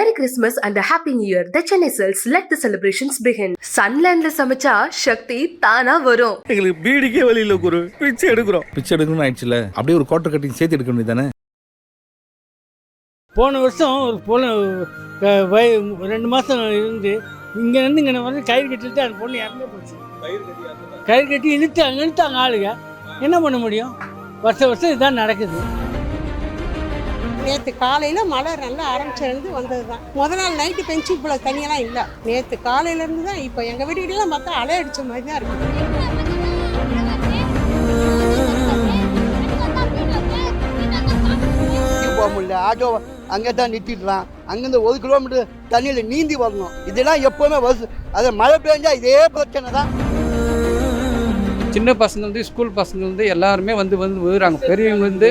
Merry Christmas and a Happy New Year. The Chennai Cells let the celebrations begin. Sunlandல சமைச்சா சக்தி தானா வரும். எங்களுக்கு பீடிக்கே வழியில் குரு. பிச்சை எடுக்கிறோம். பிச்சை எடுக்கணும்னு ஆயிடுச்சுல. அப்படியே ஒரு கோட்டை கட்டி சேர்த்து எடுக்க வேண்டியதானே போன வருஷம் ஒரு பொண்ணு அஹ், வய ரெண்டு மாதம் இருந்து இங்கேருந்து இங்கே வந்து கயிறு கட்டிட்டு அந்த பொண்ணு இறந்தே போச்சு. கயிறு கட்டி இழுத்தாங்க இழுத்தாங்க ஆளுங்க என்ன பண்ண முடியும்? வருஷம் வருஷம் இதுதான் நடக்குது. நேற்று காலையில் மழை நல்லா ஆரம்பிச்சிருந்து வந்தது தான் முதல் நாள் நைட்டு பெஞ்சு இவ்வளோ தண்ணியெல்லாம் இல்லை. நேற்று காலையிலேருந்து தான் இப்போ எங்கள் வீடுகளெலாம் பார்த்தா அலை அடித்த மாதிரி தான் இருக்குது போக முடியல. ஆட்டோ அங்கே தான் நிறுத்திடலாம். அங்கேருந்து ஒரு கிலோமீட்டர் தண்ணியில் நீந்தி வரணும். இதெல்லாம் எப்போவுமே வருஷம் அது மழை பெஞ்சா இதே பிரச்சனை தான் சின்ன பசங்கள்ந்து ஸ்கூல் பசங்கள்ந்து எல்லாருமே வந்து வந்து விழுறாங்க. பெரியவங்க வந்து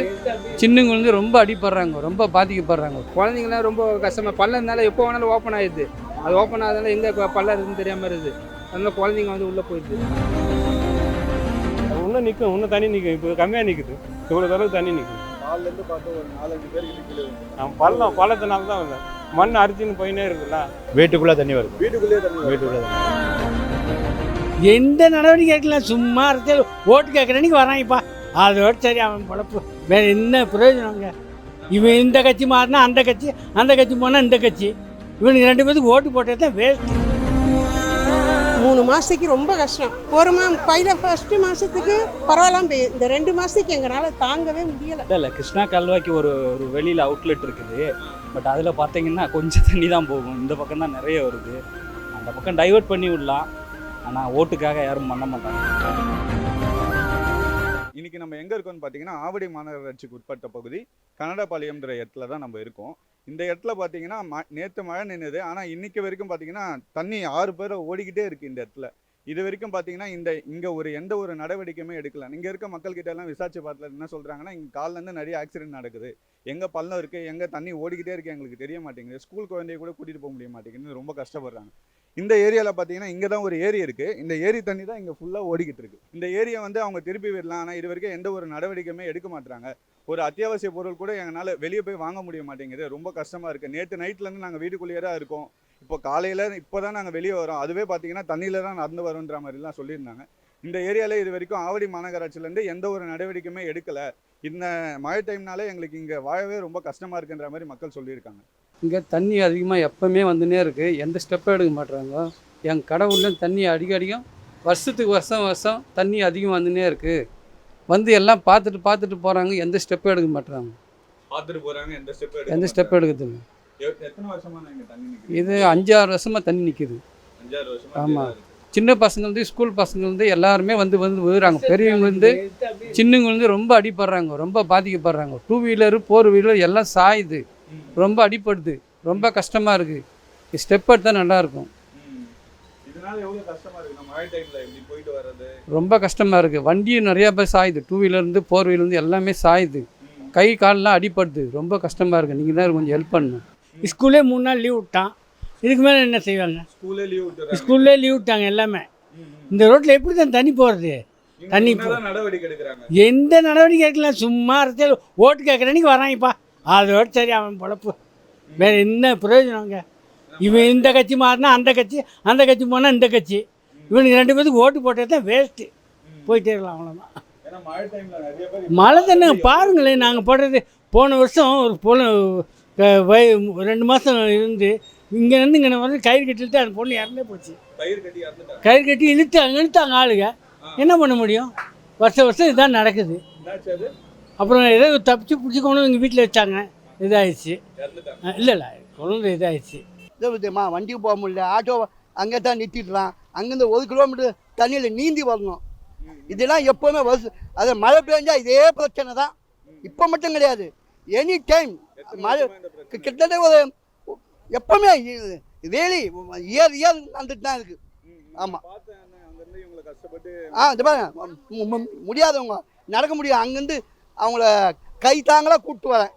சின்னவங்க வந்து ரொம்ப அடிபடுறாங்க ரொம்ப பாதிக்கப்படுறாங்க. குழந்தைங்களாம் ரொம்ப கஷ்டமாக பள்ளம் இருந்தாலும் எப்போ வேணாலும் ஓப்பன் ஆயிடுது. அது ஓப்பன் ஆகுதுனால எங்கே பள்ளம் இருக்குன்னு தெரியாமல் இருக்குது அதனால குழந்தைங்க வந்து உள்ளே போயிடுது. இன்னும் நிற்கும் இன்னும் தண்ணி நிற்கும் இப்போ கம்மியாக நிற்குது இவ்வளோ அளவுக்கு தண்ணி நிற்கும் ஆ, பள்ளம் பள்ளத்தினால தான் வந்தேன் மண் அரிச்சின்னு போயினே இருக்குல்ல. வீட்டுக்குள்ளே தண்ணி வருது. வீட்டுக்குள்ளே தண்ணி வீட்டுக்குள்ளே தண்ணி எந்த நடவடிக்கை எடுக்கலாம் சும்மா அரசியல் ஓட்டு கேட்குறேன்னைக்கு வராங்கப்பா அதோட சரி அவன் பொழப்பு. வேற என்ன பிரயோஜனங்க இவன் இந்த கட்சி மாறினா அந்த கட்சி அந்த கட்சி போனால் இந்த கட்சி. இவனுக்கு ரெண்டு பேருக்கு ஓட்டு போட்டது தான் வேஸ்ட் மூணு மாதத்துக்கு ரொம்ப கஷ்டம். ஒரு மா பையில ஃபஸ்ட்டு மாதத்துக்கு பரவாயில்லாம பெய்யுது இந்த ரெண்டு மாதத்துக்கு எங்களால் தாங்கவே முடியலை. இல்லை இல்லை கிருஷ்ணா கால்வாய்க்கு ஒரு ஒரு வெளியில் அவுட்லெட் இருக்குது. பட் அதில் பார்த்தீங்கன்னா கொஞ்சம் தண்ணி தான் போகும். இந்த பக்கம் தான் நிறைய வருது. அந்த பக்கம் டைவர்ட் பண்ணி விடலாம். ஆனால் ஓட்டுக்காக யாரும் பண்ண மாட்டாங்க. இன்னைக்கு நம்ம எங்க இருக்கோம்னு பார்த்தீங்கன்னா ஆவடி மாநகராட்சிக்கு உட்பட்ட பகுதி கனடாபாளையம்ன்ற இடத்துல தான் நம்ம இருக்கோம். இந்த இடத்துல பார்த்தீங்கன்னா ம நேற்று மழை நின்றுது ஆனால் இன்னைக்கு வரைக்கும் பார்த்தீங்கன்னா தண்ணி ஆறு பேர் ஓடிக்கிட்டே இருக்கு இந்த இடத்துல. இது வரைக்கும் பார்த்தீங்கன்னா இந்த இங்கே ஒரு எந்த ஒரு நடவடிக்கையுமே எடுக்கல. இங்கே இருக்க மக்கள்கிட்ட எல்லாம் விசாரிச்சு பார்த்துல என்ன சொல்கிறாங்கன்னா இங்கே காலிலேருந்து நிறைய ஆக்சிடென்ட் நடக்குது. எங்கே பள்ளம் இருக்குது எங்கே தண்ணி ஓடிக்கிட்டே இருக்குது எங்களுக்கு தெரிய மாட்டேங்குது. ஸ்கூல் குழந்தைய கூட கூட்டிகிட்டு போக முடிய மாட்டேங்குதுன்னு ரொம்ப கஷ்டப்படுறாங்க. இந்த ஏரியாவில் பார்த்தீங்கன்னா இங்கே தான் ஒரு ஏரி இருக்குது இந்த ஏரி தண்ணி தான் இங்கே ஃபுல்லாக ஓடிக்கிட்டு இருக்கு. இந்த ஏரியை வந்து அவங்க திருப்பி விடலாம். ஆனால் இது வரைக்கும் எந்த ஒரு நடவடிக்கையுமே எடுக்க மாட்டாங்க ஒரு அத்தியாவசிய பொருள் கூட எங்களால் வெளியே போய் வாங்க முடிய மாட்டேங்குது. ரொம்ப கஷ்டமாக இருக்குது நேற்று நைட்லேருந்து நாங்கள் வீட்டுக்குள்ளேயே தான் இருக்கோம். இப்போ காலையில் இப்போ தான் நாங்கள் வெளியே வரோம். அதுவே பார்த்தீங்கன்னா தண்ணியில் தான் நடந்து வரோன்ற மாதிரிலாம் சொல்லியிருந்தாங்க. இந்த ஏரியாவில் இது வரைக்கும் ஆவடி மாநகராட்சியிலேருந்து எந்த ஒரு நடவடிக்கையுமே எடுக்கலை. இந்த மழை டைம்னாலே எங்களுக்கு இங்கே வாழவே ரொம்ப கஷ்டமாக இருக்குன்ற மாதிரி மக்கள் சொல்லியிருக்காங்க. இங்கே தண்ணி அதிகமாக எப்பவுமே வந்துனே இருக்குது எந்த ஸ்டெப்பும் எடுக்க மாட்றாங்க. என் கடவுள்லையும் தண்ணி அடிக்கடிக்கும் வருஷத்துக்கு வருஷம் வருஷம் தண்ணி அதிகம் வந்துனே இருக்குது வந்து எல்லாம் பார்த்துட்டு பார்த்துட்டு போகிறாங்க எந்த ஸ்டெப்பும் எடுக்க மாட்றாங்க. பார்த்துட்டு போகிறாங்க எந்த ஸ்டெப் எந்த ஸ்டெப் எடுக்குதுங்க இது அஞ்சாறு வருஷமாக தண்ணி நிற்கிது அஞ்சாறு வருஷமா ஆமா. சின்ன பசங்கள்ந்து ஸ்கூல் பசங்கள்ந்து எல்லாருமே வந்து வந்து விழுறாங்க. பெரியவங்க வந்து சின்னவங்க வந்து ரொம்ப அடிபடுறாங்க. ரொம்ப பாதிக்கப்படுறாங்க. டூ வீலரு ஃபோர் வீலர் எல்லாம் சாயுது. ரொம்ப அடிப்படுது. ரொம்ப கஷ்டமாக இருக்குது ஸ்டெப் எடுத்தால் நல்லாயிருக்கும் ம். இதனால எவ்வளவு கஷ்டமா இருக்கு? நம்ம மழை டைம்ல எப்படி போயிட்டு வர்றது? ரொம்ப கஷ்டமாக இருக்குது வண்டியும் நிறையா பேர் சாயுது. டூ வீலர்ந்து ஃபோர் வீலர்ந்து எல்லாமே சாயுது. கை கால்லாம் அடிப்படுது. ரொம்ப கஷ்டமாக இருக்குது நீங்கள் தான் கொஞ்சம் ஹெல்ப் பண்ணணும். ஸ்கூல்லே மூணு நாள் லீவ் விட்டான். இதுக்கு மேலே என்ன செய்வாங்க? ஸ்கூல்ல லீவ் விட்டுறாங்க. ஸ்கூல்லே லீவ் விட்டாங்க எல்லாமே. இந்த ரோட்டில் எப்படி தான் தண்ணி போகிறது தண்ணி எந்த நடவடிக்கை எடுக்கலாம்? சும்மா அரசியல் ஓட்டு கேட்குறேன்னைக்கு வராங்கப்பா அதோட சரி அவன் பொழப்பு. வேற என்ன பிரயோஜனங்க இவன் இந்த கட்சி மாறினா அந்த கட்சி அந்த கட்சி போனால் இந்த கட்சி. இவனுக்கு ரெண்டு பேருக்கு ஓட்டு போட்டது தான் வேஸ்ட்டு போயிட்டே இருக்கலாம் அவ்வளோதான் மழை தானே பாருங்களேன் நாங்கள் போடுறது. போன வருஷம் ஒரு பொண்ணு வய ரெண்டு மாதம் இருந்து இங்கேருந்து இங்கே வந்து கயிறு கட்டிட்டு அந்த பொண்ணு இறந்தே போச்சு. கயிறு கட்டி கட்டி இழுத்தாங்க இழுத்தாங்க ஆளுங்க. என்ன பண்ண முடியும்? வருஷம் வருஷம் இதுதான் நடக்குது. அப்புறம் ஏதோ தப்பிச்சு பிடிச்சி கொண்டு எங்கள் வீட்டில் வச்சாங்க. இதாகிடுச்சு இல்லை இல்லை கொண்டு வந்து இதாகிடுச்சு இதை பற்றியம்மா வண்டிக்கு போக முடியல. ஆட்டோ அங்கே தான் நிறுத்திடலாம். அங்கேருந்து ஒரு கிலோமீட்டர் தண்ணியில் நீந்தி வரணும். இதெல்லாம் எப்போவுமே வருஷம் அது மழை பெஞ்சா இதே பிரச்சனை தான். இப்போ மட்டும் கிடையாது. எனி டைம் மழை கிட்டத்தட்ட ஒரு எப்பவுமே வேலி இயர் இயர் நடந்துட்டு தான் இருக்குது ஆமா. பார்த்தேன் அங்கிருந்து இவங்களை கஷ்டப்பட்டு ஆ இந்த பாருங்க முடியாதவங்க. நடக்க முடியும். அங்கேருந்து அவங்கள கை தாங்களாக கூப்பிட்டு வரேன்.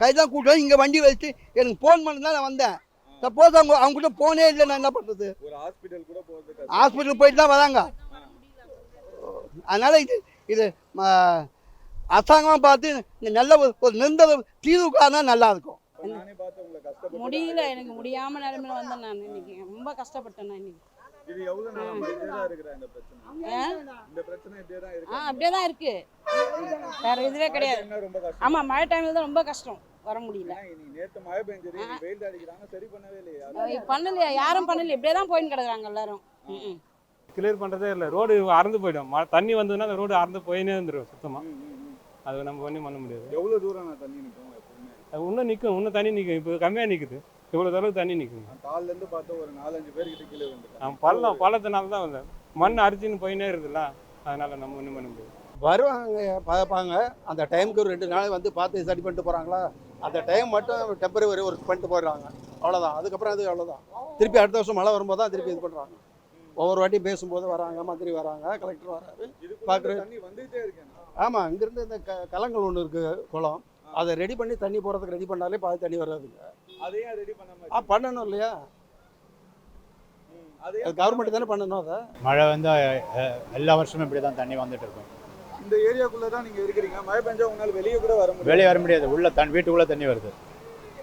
கை தான் கூப்பிட்டு வரேன். இங்கே வண்டி வச்சுட்டு எனக்கு ஃபோன் பண்ணி தான் நான் வந்தேன். சப்போஸ் அவங்க அவங்ககிட்ட போனே இல்லை நான் என்ன பண்ணுறது ஒரு ஹாஸ்பிட்டல் கூட போறது ஹாஸ்பிட்டல் போயிட்டு தான் வராங்க. அதனால் இது இது அரசாங்கமாக பார்த்து இந்த நல்ல ஒரு ஒரு நிரந்தர தீர்வு காரணம் நல்லா இருக்கும். முடியல எனக்கு முடியாம நிலைமையில வந்தேன் நான் இன்னைக்கு. ரொம்ப கஷ்டப்பட்டேன் நான் இன்னைக்கு. இது எவ்வளவு நாள் இப்படியே தான் இருக்கிற இந்த பிரச்சனை? ஆ? இந்த பிரச்சனை இப்படியே தான் ஆ இருக்கு? அப்படியே தான் இருக்கு. வேற இதுவே கிடையாது. ரொம்ப கஷ்டம். ஆமா மழை டைம்ல தான் ரொம்ப கஷ்டம். வர முடியல. நேத்து மழை பெஞ்சது வெயில் அடிக்கிறாங்க சரி பண்ணவே இல்லையா. பண்ணலையா யாரும் பண்ணல இப்படியே தான் போயின்னு கிடக்குறாங்க எல்லாரும். கிளியர் பண்ணுறதே இல்லை. ரோடு அறந்து போயிடும். மழை தண்ணி வந்ததுன்னா அந்த ரோடு அறந்து போயினே இருந்துடும் சுத்தமாக ம், ம், ம். அது நம்ம ஒன்றும் பண்ண முடியாது. எவ்வளவு தூரம் தண்ணி நிற்கும் இன்னும் நிற்கும் இன்னும் தண்ணி நிற்கும் இப்போ கம்மியாக நிற்குது இவ்வளோ அளவுக்கு தண்ணி நிற்குங்க நான் கால்ல இருந்து பார்த்து ஒரு நாலஞ்சு பேர்கிட்ட கீழே நான் பள்ளம் பள்ளத்தினால தான் வந்தேன். மண் அரிச்சின்னு போயினே இருக்குதுல்ல அதனால நம்ம ஒன்றும் பண்ண முடியாது வருவாங்க பார்ப்பாங்க. அந்த டைமுக்கு ஒரு ரெண்டு நாள் வந்து பார்த்து சரி பண்ணிட்டு போகிறாங்களா அந்த டைம் மட்டும் டெம்பரவரி ஒர்க் பண்ணிட்டு போயிடுறாங்க. அவ்வளோதான் அதுக்கப்புறம் அது அவ்வளோதான் திருப்பி அடுத்த வருஷம் மழை வரும்போது தான் திருப்பி இது பண்ணுறாங்க ஒவ்வொரு வாட்டி பேசும்போது வராங்க மந்திரி வராங்க கலெக்டர் வராரு. இருக்கேன் ஆமாம் இங்கேருந்து இந்த க கலங்கள் ஒன்று இருக்குது குளம். அதை ரெடி பண்ணி தண்ணி போகிறதுக்கு ரெடி பண்ணாலே பாதி தண்ணி வராதுங்க அதையே ரெடி பண்ணாம ஆ பண்ணணும் இல்லையா? அது கவர்மெண்ட் தானே பண்ணணும் அதை? மழை வந்து எல்லா வருஷமும் இப்படி தான் தண்ணி வந்துட்டு இருக்கும். இந்த ஏரியாக்குள்ள தான் நீங்க இருக்கிறீங்க. மழை பெஞ்சா உங்களால வெளியே கூட வர வெளியே வர முடியாது. உள்ள தண்ணி வீட்டுக்குள்ளே தண்ணி வருது.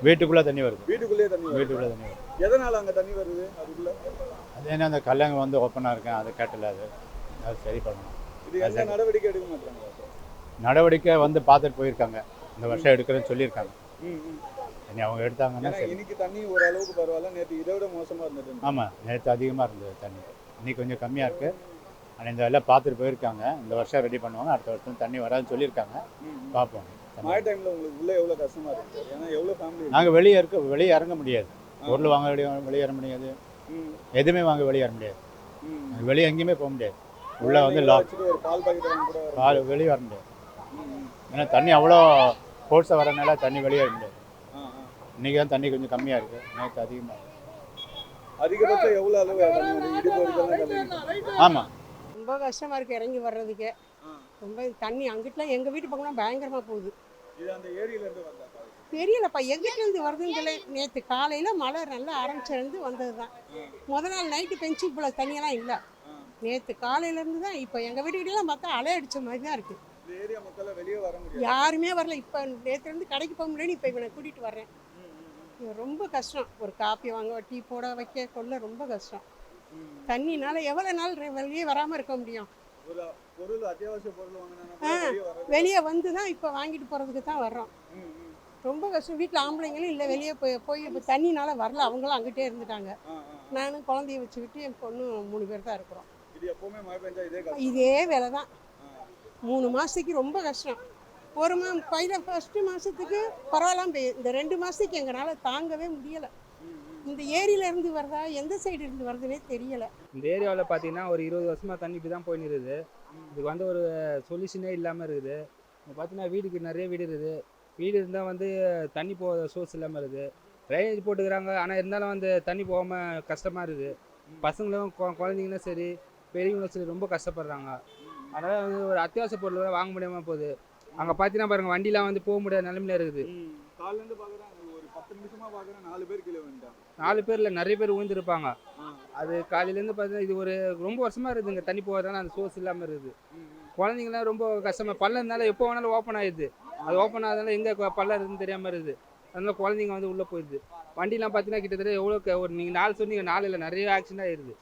வீட்டுக்குள்ளே தண்ணி வருது. வீட்டுக்குள்ளேயே தண்ணி வீட்டுக்குள்ளே தண்ணி வருது. எதனால அங்க தண்ணி வருது? அதுக்குள்ள அது என்ன அந்த கல்லங்க வந்து ஓப்பனாக இருக்கேன் அது கேட்டல அது. அது சரி பண்ணணும். இது நடவடிக்கை எடுக்க மாட்டாங்க நடவடிக்கை வந்து பார்த்துட்டு போயிருக்காங்க. இந்த வருஷம் எடுக்கிறேன்னு சொல்லியிருக்காங்க. இனி அவங்க எடுத்தாங்கன்னா இன்னைக்கு தண்ணி ஓரளவுக்கு பரவாயில்ல. நேற்று இதை விட மோசமா இருந்தது. ஆமாம் நேற்று அதிகமாக இருந்தது தண்ணி. இன்னைக்கு கொஞ்சம் கம்மியாக இருக்குது ஆனால் இந்த எல்லாம் பார்த்துட்டு போயிருக்காங்க. இந்த வருஷம் ரெடி பண்ணுவாங்க. அடுத்த வருஷம் தண்ணி வராதுன்னு சொல்லியிருக்காங்க. ம், ம். மழை பார்ப்போம் டைம்ல உங்களுக்கு உள்ள எவ்வளவு கஷ்டமா இருக்கு? ஏன்னா எவ்வளவு ஃபேமிலி நாங்கள் வெளியே இருக்க வெளியே இறங்க முடியாது. பொருள் வாங்க வெளியே வெளியேற முடியாது. எதுவுமே வாங்க வெளியேற முடியாது. வெளியே எங்கேயுமே போக முடியாது. உள்ளே வந்து லாக் பால் வர வெளியே வர முடியாது. ஏன்னா தண்ணி அவ்வளோ ஃபோர்ஸாக வரனால தண்ணி வெளியேற முடியாது. ஆ, ஆ. இன்றைக்கி தான் தண்ணி கொஞ்சம் கம்மியாக இருக்குது நேற்று அதிகமாக அதிகபட்சம் அளவு இருக்கு? ஆமாம் ரொம்ப கஷ்டமா இருக்கு இறங்கி வர்றதுக்கே. ரொம்ப தண்ணி அங்கிட்டுலாம் எங்க வீட்டு பக்கம்லாம் பயங்கரமா போகுது. இது அந்த ஏரியில இருந்து வந்தா தெரியலப்பா எங்கிட்ட இருந்து வருதுன்னு தெரியல. நேற்று காலையில மழை நல்லா ஆரம்பிச்சிருந்து வந்தது தான் முத நாள் நைட்டு பெஞ்சு இவ்வளோ தண்ணியெல்லாம் இல்லை. நேற்று காலையில இருந்து தான் இப்போ எங்க வீட்டுக்கிட்டலாம் பார்த்தா அலை அடிச்ச மாதிரி தான் இருக்கு. இந்த ஏரியா மக்கள் வெளியே வர முடியாது. யாருமே வரல. இப்போ நேற்று இருந்து கடைக்கு போக முடியல இப்போ இவனை ம். இது ரொம்ப கஷ்டம் ஒரு காப்பி வாங்க டீ போட வைக்க கொள்ள ரொம்ப கஷ்டம். தண்ணினால எவ்வளோ நாள் வெளியே வராமல் இருக்க முடியும் ஆ. வெளியே வந்து தான் இப்போ வாங்கிட்டு போகிறதுக்கு தான் வர்றோம். ரொம்ப கஷ்டம் வீட்டில் ஆம்பளைங்களும் இல்லை வெளியே போய் போய் இப்போ தண்ணினால வரல அவங்களும் அங்கிட்டே இருந்துட்டாங்க. நானும் குழந்தைய வச்சுக்கிட்டு என் பொண்ணு மூணு பேர் தான் இருக்கிறோம் இது வேலை தான். மூணு மாதத்துக்கு ரொம்ப கஷ்டம் ஒரு மா பயில ஃபஸ்ட்டு மாதத்துக்கு பரவாயில்லாம பெய்யும் இந்த ரெண்டு மாதத்துக்கு எங்களால் தாங்கவே முடியலை. இந்த ஏரியிலேருந்து வருதா எந்த சைடு இருந்து வருதுன்னே தெரியலை. இந்த ஏரியாவில் பார்த்தீங்கன்னா ஒரு இருபது வருஷமாக தண்ணி இப்படி தான் போயின்னு இருக்குது. இதுக்கு வந்து ஒரு சொல்யூஷனே இல்லாமல் இருக்குது. இங்கே பார்த்தீங்கன்னா வீடுக்கு நிறைய வீடு இருக்குது. வீடு இருந்தால் வந்து தண்ணி போக சோர்ஸ் இல்லாமல் இருக்குது. ட்ரைனேஜ் போட்டுக்கிறாங்க. ஆனால் இருந்தாலும் வந்து தண்ணி போகாமல் கஷ்டமாக இருக்குது. பசங்களும் கொ- குழந்தைங்களும் சரி பெரியவங்களும் சரி ரொம்ப கஷ்டப்படுறாங்க. அதனால் வந்து ஒரு அத்தியாவசிய பொருள் வாங்க முடியாமல் போகுது. அங்கே பார்த்தீங்கன்னா பாருங்கள் வண்டிலாம் வந்து போக முடியாத நிலமையில இருக்குது. இருந்து பாக்குறேன் ஒரு பத்து நிமிஷமா பாக்குறேன் நாலு பேர் கீழே வந்துட்டாங்க. நாலு பேரில் நிறைய பேர் விழுந்திருப்பாங்க. அது காலையிலேருந்து பார்த்தீங்கன்னா இது ஒரு ரொம்ப வருஷமாக இருக்குதுங்க தண்ணி போகிறதுனால அந்த சோர்ஸ் இல்லாமல் இருக்குது. ம், ம். குழந்தைங்களாம் ரொம்ப கஷ்டமாக பள்ளம் இருந்தாலும் எப்போ வேணாலும் ஓப்பன் ஆயிடுது. அது ஓப்பன் ஆகுதுனால எங்கே பள்ளம் இருக்குன்னு தெரியாமல் இருக்குது. அதனால குழந்தைங்க வந்து உள்ளே போயிடுது. வண்டிலாம் பார்த்தீங்கன்னா கிட்டத்தட்ட எவ்வளோ ஒரு நீங்கள் நாலு சொன்னீங்க நாலு இல்லை நிறைய ஆக்சிடென்ட் ஆயிடுது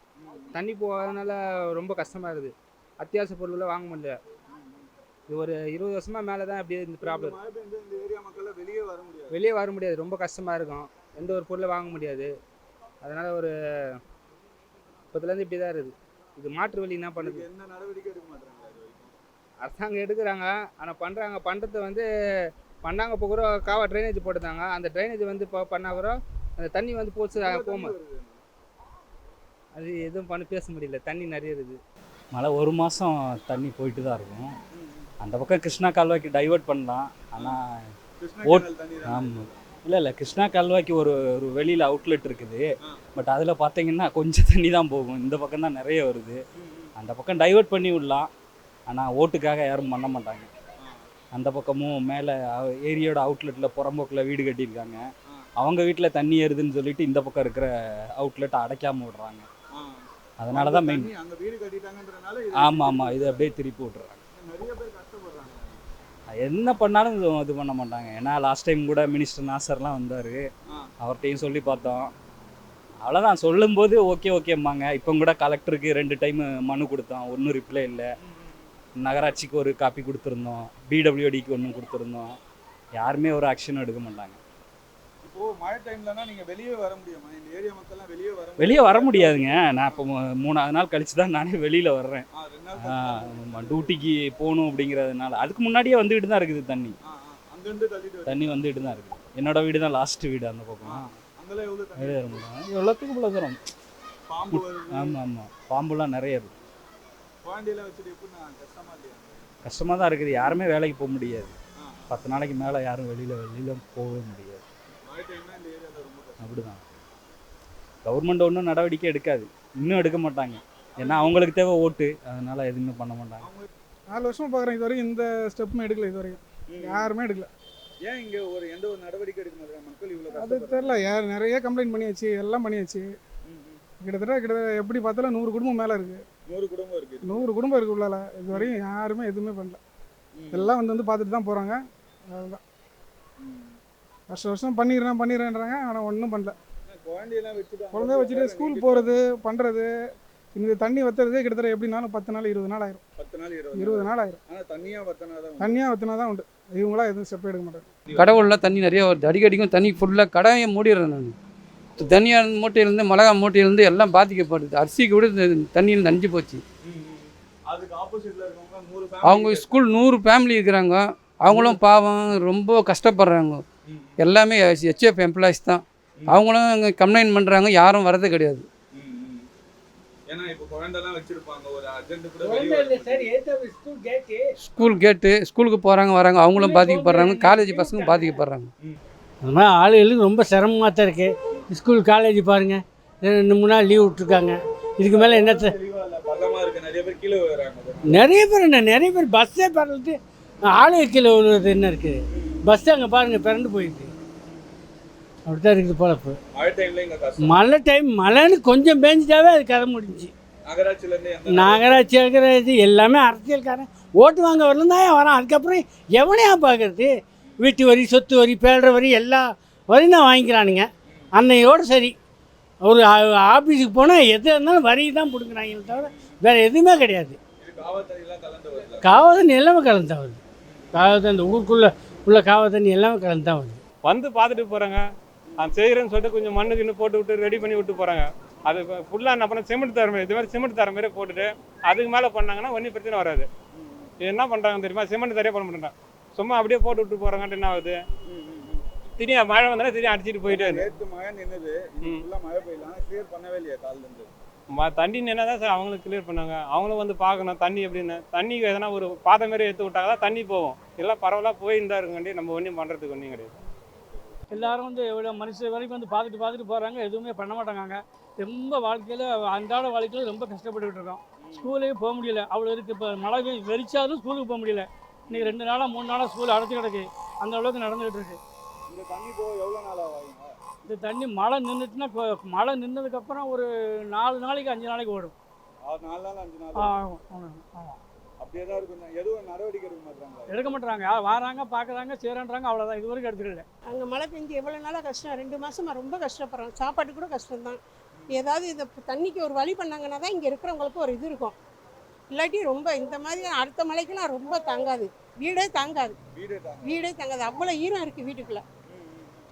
தண்ணி போகாதனால ரொம்ப கஷ்டமாக இருக்குது. அத்தியாவசிய பொருள்லாம் வாங்க முடியல. ஒரு இருபது வருஷமா மேலே தான் அப்படியே இந்த ப்ராப்ளம் மழை பெஞ்சா இந்த ஏரியா மக்கள் வெளியே வர முடியாது. வெளியே வர முடியாது. ரொம்ப கஷ்டமாக இருக்கும். எந்த ஒரு பொருளை வாங்க முடியாது. அதனால் ஒரு இப்போத்துலேருந்து இப்படி தான் இருக்குது. இது மாற்று வழி என்ன பண்ணுது? எந்த நடவடிக்கை எடுக்க மாட்டாங்க இது அரசாங்கம் எடுக்கிறாங்க. ஆனால் பண்ணுறாங்க பண்ணுறது வந்து பண்ணாங்க இப்போ கூட காவா ட்ரைனேஜ் போட்டுருந்தாங்க. அந்த ட்ரைனேஜ் வந்து இப்போ பண்ணால் கூட அந்த தண்ணி வந்து போச்சு வருது? அது எதுவும் பண்ண பேச முடியல. தண்ணி நிறைய இருக்குது. மழை ஒரு மாதம் தண்ணி போயிட்டு தான் இருக்கும். அந்த பக்கம் கிருஷ்ணா கால்வாய்க்கு டைவர்ட் பண்ணலாம் ஆனால் ஓட்-? ஆமாம் இல்லை இல்லை கிருஷ்ணா கால்வாய்க்கு ஒரு ஒரு வெளியில் அவுட்லெட் இருக்குது. பட் அதில் பார்த்தீங்கன்னா கொஞ்சம் தண்ணி தான் போகும் இந்த பக்கம் தான் நிறைய வருது. அந்த பக்கம் டைவர்ட் பண்ணி விடலாம் ஆனால் ஓட்டுக்காக யாரும் பண்ண மாட்டாங்க. அந்த பக்கமும் மேலே ஏரியோட அவுட்லெட்டில் புறம்போக்கில் வீடு கட்டியிருக்காங்க. அவங்க வீட்டில் தண்ணி ஏறுதுன்னு சொல்லிட்டு இந்த பக்கம் இருக்கிற அவுட்லெட்டை அடைக்காம விடுறாங்க. அதனால தான் மெயின் ஆமாம் ஆமாம் இது அப்படியே திருப்பி விட்றாங்க என்ன பண்ணாலும் இது இது பண்ண மாட்டாங்க. ஏன்னா லாஸ்ட் டைம் கூட மினிஸ்டர் நாசர்லாம் வந்தார். அவர்கிட்டையும் சொல்லி பார்த்தோம். அவ்வளோதான் சொல்லும்போது ஓகே ஓகேம்பாங்க இப்போ கூட கலெக்டருக்கு ரெண்டு டைம் மனு கொடுத்தோம். ஒன்றும் ரிப்ளை இல்லை. நகராட்சிக்கு ஒரு காப்பி கொடுத்துருந்தோம். பிடபிள்யூடிக்கு ஒன்று கொடுத்துருந்தோம். யாருமே ஒரு ஆக்ஷன் எடுக்க மாட்டாங்க. இப்போ மழை டைம்லனா நீங்க வெளியே வர முடியுமா? இந்த ஏரியா மக்கள்லாம் வெளியே வர வெளியே வர முடியாதுங்க. நான் இப்போ மூணாவது நாள் கழிச்சு தான் நானே வெளியில் வர்றேன். டியூட்டிக்கு போகணும் அப்படிங்கிறதுனால. அதுக்கு முன்னாடியே வந்துக்கிட்டு தான் இருக்குது தண்ணி. தண்ணி வந்துட்டு தான் இருக்குது. என்னோட வீடு தான் லாஸ்ட் வீடு அந்த பக்கம். வெளியே வர முடியும் எவ்வளோத்துக்கு இவ்வளோ தூரம். ஆமாம் ஆமாம் பாம்புலாம் நிறைய இல்லையா? கஷ்டமாக தான் இருக்குது. யாருமே வேலைக்கு போக முடியாது. பத்து நாளைக்கு மேலே யாரும் வெளியில் வெளியில் போகவே முடியாது. அப்படிதான். கவர்மெண்ட் ஒன்றும் நடவடிக்கை எடுக்காது. இன்னும் எடுக்க மாட்டாங்க. ஏன்னா அவங்களுக்கு தேவை ஓட்டு. அதனால எதுவுமே பண்ண மாட்டாங்க. நாலு வருஷமா பார்க்குறேன் இது வரைக்கும். இந்த ஸ்டெப்புமே எடுக்கல இது வரைக்கும். யாருமே எடுக்கல. ஏன் இங்க ஒரு எந்த ஒரு நடவடிக்கை எடுக்க மாட்டாங்க மக்கள்? இவ்வளவு அது தெரில யார் நிறைய கம்ப்ளைண்ட் பண்ணியாச்சு. எல்லாம் பண்ணியாச்சு. கிட்டத்தட்ட கிட்டத்தட்ட எப்படி பார்த்தாலும் நூறு குடும்பம் மேலே இருக்கு. நூறு குடும்பம் இருக்கு. நூறு குடும்பம் இருக்கு உள்ளால. இது வரையும் யாருமே எதுவுமே பண்ணல. எல்லாம் வந்து வந்து பார்த்துட்டு தான் போகிறாங்க அதுதான். வருஷம் வருஷம் பண்ணிடுறேன் பண்ணிடுறேன்றாங்க. ஆனால் ஒன்றும் பண்ணல. குழந்தையெல்லாம் வச்சுட்டு குழந்தைய வச்சுட்டு ஸ்கூல் போகிறது பண்ணுறது இந்த தண்ணி வத்துறதே கிட்டத்தட்ட எப்படினாலும் பத்து நாள் இருபது நாள் ஆயிரும். பத்து நாள் இருபது இருபது நாள் ஆயிரும். ஆனா தண்ணியா வத்தனா தான் தண்ணியாக வத்துனா தான் உண்டு. இவங்களா எதுவும் ஸ்டெப் எடுக்க மாட்டாங்க. கடவுளில் தண்ணி நிறைய வருது. அடிக்கடிக்கும் தண்ணி ஃபுல்லாக கடையை மூடிடுறேன் நான். தனியார் மூட்டையிலேருந்து மிளகா மூட்டையிலேருந்து எல்லாம் பாதிக்கப்படுது. அரிசிக்கு கூட இந்த தண்ணியில் நஞ்சு போச்சு. அதுக்கு ஆப்போசிட்ல இருக்கவங்க நூறு அவங்க ஸ்கூல் நூறு ஃபேமிலி இருக்கிறாங்க. அவங்களும் பாவம் ரொம்ப கஷ்டப்படுறாங்க. எல்லாமே ஹெச்எஃப் எம்ப்ளாயிஸ் தான். அவங்களும் அங்கே கம்ப்ளைண்ட் பண்ணுறாங்க யாரும் வரது கிடையாது. ஸ்கூல் கேட்டு ஸ்கூல் கேட்டு ஸ்கூலுக்கு போகிறாங்க வராங்க அவங்களும் பாதிக்கப்படுறாங்க காலேஜ் பசங்க பாதிக்கப்படுறாங்க அந்த மாதிரி ஆளுகளுக்கு ரொம்ப சிரமமாக தான் இருக்குது ஸ்கூல் காலேஜ் பாருங்கள் ரெண்டு மூணு நாள் லீவ் விட்ருக்காங்க இதுக்கு மேலே என்னத்த நிறைய பேர் கீழே வராங்க நிறைய பேர் என்ன நிறைய பேர் பஸ்ஸே பறந்துட்டு ஆளு கீழே விழுவது என்ன இருக்குது பஸ் அங்கே பாருங்கள் பிறண்டு போயிருக்கு அப்படி தான் இருக்குது பொழப்பு. மழை டைம்ல இங்க கஷ்டம் மழை டைம் மழைன்னு கொஞ்சம் பேஞ்சிட்டாவே அது கதை முடிஞ்சு நகராட்சியில இருந்து எந்த நகராட்சி இருக்கிறது எல்லாமே அரசியல்காரன். ஓட்டு வாங்க வரலாம் தான் வரான்? அதுக்கப்புறம் எவனையா பார்க்கறது? வீட்டு வரி சொத்து வரி பேடுற வரி எல்லா வரியும் தான் வாங்கிக்கிறானுங்க. அன்னையோடு சரி. ஒரு ஆ- ஆபீஸுக்கு போனால் எது இருந்தாலும் வரி தான் பிடுங்குறாங்களே தவிர வேறு எதுவுமே கிடையாது. இது காவல் தண்ணிலாம் கலந்து வருது? எல்லாமே கலந்து வருது. காவல் தண்ணி ஊருக்குள்ளே உள்ள காவல் தண்ணி எல்லாமே கலந்து தான் வருது. வந்து பார்த்துட்டு போகிறாங்க அது செய்கிறேன்னு சொல்லிட்டு கொஞ்சம் மண்ணு கிண்ணு போட்டு விட்டு ரெடி பண்ணி விட்டு போகிறாங்க அது ஃபுல்லாக என்ன பண்ண சிமெண்ட் தர மாதிரி இது மாதிரி சிமெண்ட் தர மாதிரி போட்டுட்டு அதுக்கு மேலே பண்ணாங்கன்னா ஒன்றும் பிரச்சனை வராது. இது என்ன பண்ணுறாங்க தெரியுமா? சிமெண்ட் தரையே பண்ண மாட்டாங்க சும்மா அப்படியே போட்டு விட்டு போகிறாங்கன்ட்டு என்ன ஆகுது? திடீர்னு மழை வந்தாலும் திடீர்னு அடிச்சிட்டு போயிட்டே நேத்து மழை ஃபுல்லா மழை பெய்யல. ஆனா கிளியர் பண்ணவே இல்லையா கால்ல இருந்து. ம- தண்ணி நின்னா தான் சார் அவங்களுக்கு கிளியர் பண்ணாங்க. அவங்களும் வந்து பார்க்கணும் தண்ணி எப்படின்னு. தண்ணி எதனா ஒரு பாதை மாதிரி எடுத்து விட்டாங்க தான் தண்ணி போகும். எல்லாம் பரவலாக போயிருந்தா இருக்காண்டி நம்ம ஒன்றும் பண்ணுறதுக்கு ஒன்றும் கிடையாது. எல்லாரும் வந்து எவ்வளோ மனுஷன் வரைக்கும் வந்து பார்த்துட்டு பார்த்துட்டு போகிறாங்க எதுவுமே பண்ண மாட்டாங்க ரொம்ப வாழ்க்கையில் அன்றாட வாழ்க்கையில் ரொம்ப கஷ்டப்பட்டுக்கிட்டு இருக்கோம். ஸ்கூலுக்கு போக முடியல. அவ்வளோ இருக்குது இப்போ மழை வெறிச்சாலும் ஸ்கூலுக்கு போக முடியல. இன்னைக்கு ரெண்டு நாளாக மூணு நாளாக ஸ்கூல் அடைச்சி கிடக்கு. அந்த அளவுக்கு நடந்துகிட்டு இருக்கு. இந்த தண்ணி போக எவ்வளவு நாள் ஆகுங்க இந்த தண்ணி மழை நின்றுட்டுனா மழை நின்னதுக்கப்புறம் ஒரு நாலு நாளைக்கு அஞ்சு நாளைக்கு ஓடும். ஆறு நாலு நாள் அஞ்சு நாள். ஆ, ஆகும். ஆமாம் அப்படியே தான் இருக்கும். எதுவும் நடவடிக்கை எடுக்க மாட்டாங்க வராங்க பார்க்குறாங்க செய்கிறான்றாங்க அவ்வளோதான் இது வரைக்கும் எடுத்துக்கல. அங்கே மழை பெஞ்சு எவ்வளோ நாளாக கஷ்டம்? ரெண்டு மாசமா ரொம்ப கஷ்டப்படுறோம். சாப்பாடு கூட கஷ்டம்தான். ஏதாவது இந்த தண்ணிக்கு ஒரு வழி பண்ணாங்கன்னா தான் இங்கே இருக்கிறவங்களுக்கு ஒரு இது இருக்கும். இல்லாட்டி ரொம்ப இந்த மாதிரி அடுத்த மழைக்கெல்லாம் ரொம்ப தாங்காது. வீடே தாங்காது. வீடே தாங்க வீடே தாங்காது. அவ்வளோ ஈரம் இருக்குது வீட்டுக்குள்ளே.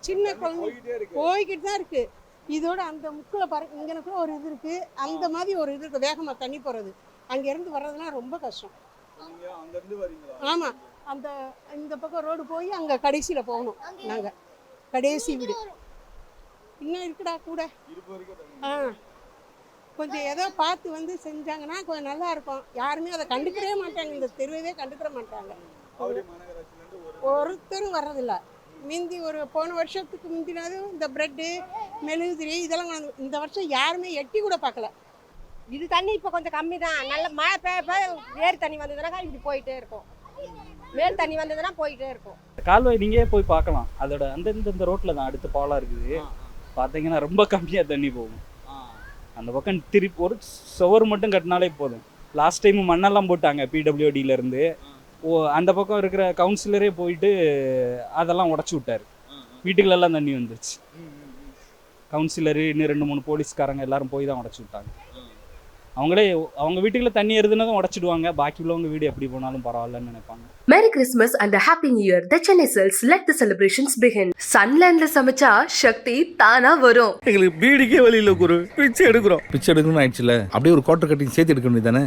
சின்ன குழந்தை போய்கிட்டு தான் இருக்குது இதோட அந்த முக்கில் பாரு இங்கனக்குள்ள ஒரு இது இருக்குது அந்த மாதிரி ஒரு இது இருக்குது வேகமாக தண்ணி போகிறது அங்கேருந்து வர்றதுலாம் ரொம்ப கஷ்டம். நீங்க அங்க இருந்து வரீங்களா ஆமாம் அந்த இந்த பக்கம் ரோடு போய் அங்கே கடைசியில் போகணும் நாங்கள் கடைசி வீடு. இன்னும் இருக்குடா கூட. ஆ. கொஞ்சம் ஏதோ பார்த்து வந்து செஞ்சாங்கன்னா கொஞ்சம் நல்லா இருக்கும். யாருமே அதை கண்டுக்கவே மாட்டாங்க. இந்த தெருவே கண்டுக்கிற மாட்டாங்க. ஒருத்தரும் வர்றதில்ல. முந்தி ஒரு போன வருஷத்துக்கு முந்தினாவது இந்த ப்ரெட்டு மெழுகுதிரி இதெல்லாம் கொண்டு வந்து- இந்த வருஷம் யாருமே எட்டி கூட பார்க்கல. இது தண்ணி இப்போ கொஞ்சம் கம்மி தான் நல்ல மழை பெய்ய பெய்ய ஏர் தண்ணி வந்ததுனாக்கா இப்படி போயிட்டே இருக்கும். மேல் தண்ணி வந்ததுன்னா போயிட்டே இருக்கும். கால்வாய் நீங்களே போய் பார்க்கலாம். அதோட அந்த இந்த ரோட்டில் தான் அடுத்த பாலம் இருக்குது. பார்த்தீங்கன்னா ரொம்ப கம்மியாக தண்ணி போகும். அந்த பக்கம் திருப்பி ஒரு சுவர் மட்டும் கட்டினாலே போதும். லாஸ்ட் டைம் மண்ணெல்லாம் போட்டாங்க பிடபிள்யூடியில இருந்து. ஓ அந்த பக்கம் இருக்கிற கவுன்சிலரே போயிட்டு அதெல்லாம் உடச்சி விட்டாரு. வீட்டுக்குள்ளெல்லாம் தண்ணி வந்துருச்சு. கவுன்சிலரு இன்னும் ரெண்டு மூணு போலீஸ்காரங்க எல்லாரும் போய் தான் உடச்சி விட்டாங்க. அவங்களே அவங்க வீட்டுக்குள்ள தண்ணி எருதுனதும் உடச்சிடுவாங்க. பாக்கி உள்ளவங்க வீடு எப்படி போனாலும் பரவாயில்லன்னு நினைப்பாங்க. Merry Christmas and a Happy New Year. The Chennai Silks let the celebrations begin. Sunlandல சமைச்சா சக்தி தானா வரும். எங்களுக்கு பீடிக்கே வழி இல்ல குரு. பிச்சை எடுக்கிறோம். பிச்சை எடுக்கணும்னு ஆயிடுச்சுல. அப்படியே ஒரு குவார்டர் கட்டிங் சேர்த்து எடுக்க வேண்டியதானே